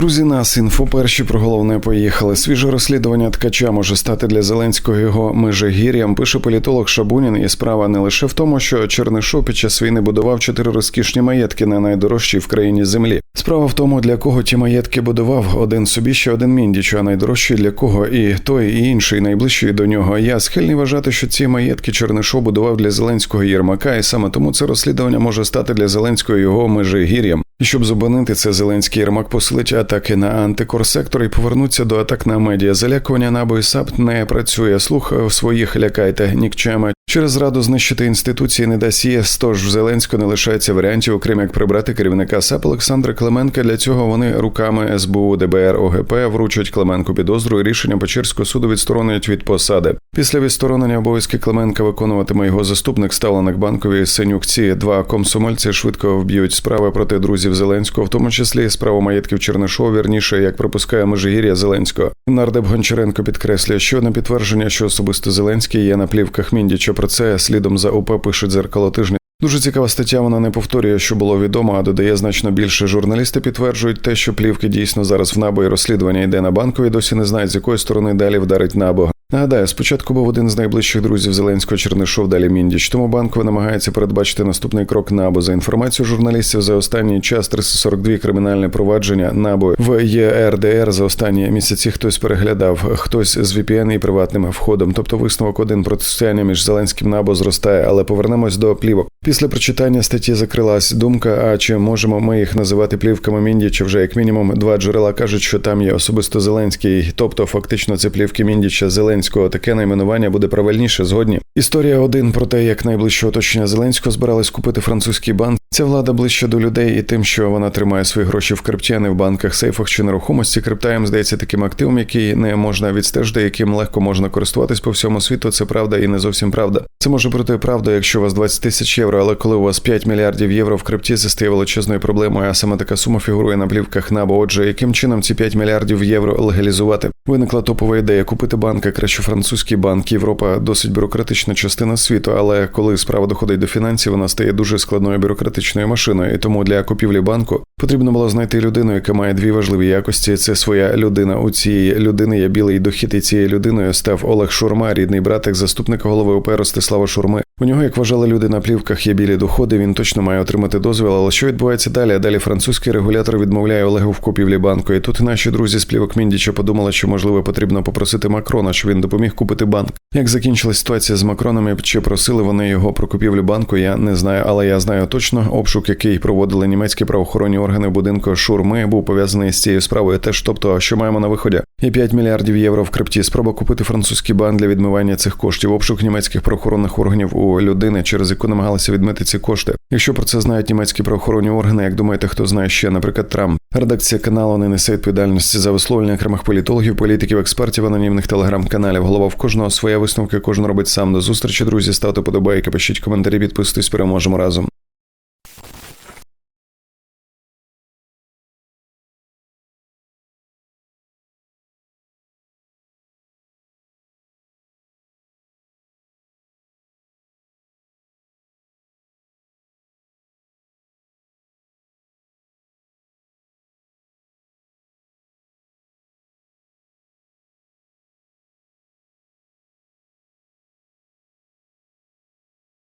Друзі, нас інфо перші про головне поїхали. Свіже розслідування ткача може стати для Зеленського його межигір'ям. Пише політолог Шабунін. І справа не лише в тому, що Чернишов під час війни будував чотири розкішні маєтки на найдорожчій в країні землі. Справа в тому, для кого ті маєтки будував один собі ще один міндіч, а найдорожчий для кого і той, і інший, найближчий до нього. Я схильний вважати, що ці маєтки Чернишов будував для Зеленського Єрмака, і саме тому це розслідування може стати для Зеленського його межигір'ям. Щоб зупинити це, Зеленський Єрмак посилить атаки на антикорсектор і повернуться до атак на медіа. Залякування НАБУ і САП не працює. Слух своїх лякайте нікчема. Через раду знищити інституції не дасть ЄС, тож в Зеленського не лишається варіантів, окрім як прибрати керівника САП Олександра Клименка. Для цього вони руками СБУ, ДБР, ОГП вручать Клименку підозру і рішення Печерського суду відсторонять від посади. Після відсторонення обов'язки Клименка виконуватиме його заступник, ставленик банкові Синюк. Ці два комсомольці швидко вб'ють справи проти друзів Зеленського, в тому числі справу маєтків Чернишова, вірніше, як припускає Межигір'я Зеленського. Нардеп Гончаренко підкреслює, що на підтвердження, що особисто Зеленський є на плівках Міндіча. Про це слідом за ОП пише дзеркало тижня. Дуже цікава стаття. Вона не повторює, що було відомо, а додає значно більше. Журналісти підтверджують те, що плівки дійсно зараз в набо і розслідування йде на банкові. Досі не знають, з якої сторони далі вдарить набо. Нагадаю, спочатку був один з найближчих друзів Зеленського Чернишов, далі Міндіч. Тому банкове намагається передбачити наступний крок НАБУ. За інформацією журналістів, за останній час 342 кримінальне провадження НАБУ в ЄРДР за останні місяці хтось переглядав, хтось з VPN і приватним входом. Тобто висновок один протистояння між Зеленським НАБУ зростає, але повернемось до плівок. Після прочитання статті закрилась думка: а чи можемо ми їх називати плівками Міндіча? Вже як мінімум два джерела кажуть, що там є особисто Зеленський, тобто фактично це плівки Міндіча Зеленського. Таке найменування буде правильніше згодні. Історія один про те, як найближче оточення Зеленського збирались купити французький банк. Ця влада ближче до людей і тим, що вона тримає свої гроші в крипті, а не в банках, сейфах чи нерухомості. Крипта їм здається таким активом, який не можна відстежити, яким легко можна користуватись по всьому світу. Це правда і не зовсім правда. Це може бути правда, якщо у вас 20 тисяч євро, але коли у вас 5 мільярдів євро в крипті, це стає величезною проблемою. А саме така сума фігурує на плівках НАБО. Отже, яким чином ці 5 мільярдів євро легалізувати? Виникла топова ідея купити банк, а краще французький банк. Європа досить бюрократична частина світу, але коли справа доходить до фінансів, вона стає дуже складною бюрократичною машиною. І тому для купівлі банку потрібно було знайти людину, яка має дві важливі якості. Це своя людина. У цієї людини є білий дохід, і цією людиною став Олег Шурма, рідний братик заступника голови ОП Ростислава Шурми. У нього, як вважали люди на плівках, є білі доходи. Він точно має отримати дозвіл. Але що відбувається далі? Далі французький регулятор відмовляє Олегу в купівлі банку. І тут наші друзі з плівок Міндіча подумали, що можливо потрібно попросити Макрона, щоб він допоміг купити банк. Як закінчилась ситуація з Макроном, чи просили вони його про купівлю банку? Я не знаю, але я знаю точно обшук, який проводили німецькі правоохоронні органи в будинку Шурми, був пов'язаний з цією справою. Теж, тобто, що маємо на виході? І 5 мільярдів євро в крипті. Спроба купити французький банк для відмивання цих коштів. Обшук німецьких правоохоронних органів людини, через яку намагалися відмити ці кошти. Якщо про це знають німецькі правоохоронні органи, як думаєте, хто знає ще, наприклад, Трамп. Редакція каналу не несе відповідальності за висловлення окремих політологів, політиків, експертів, анонімних телеграм-каналів. Голова в кожного своя висновки, кожен робить сам. До зустрічі, друзі. Ставте подобайки, пишіть коментарі, підписуйтесь, переможемо разом.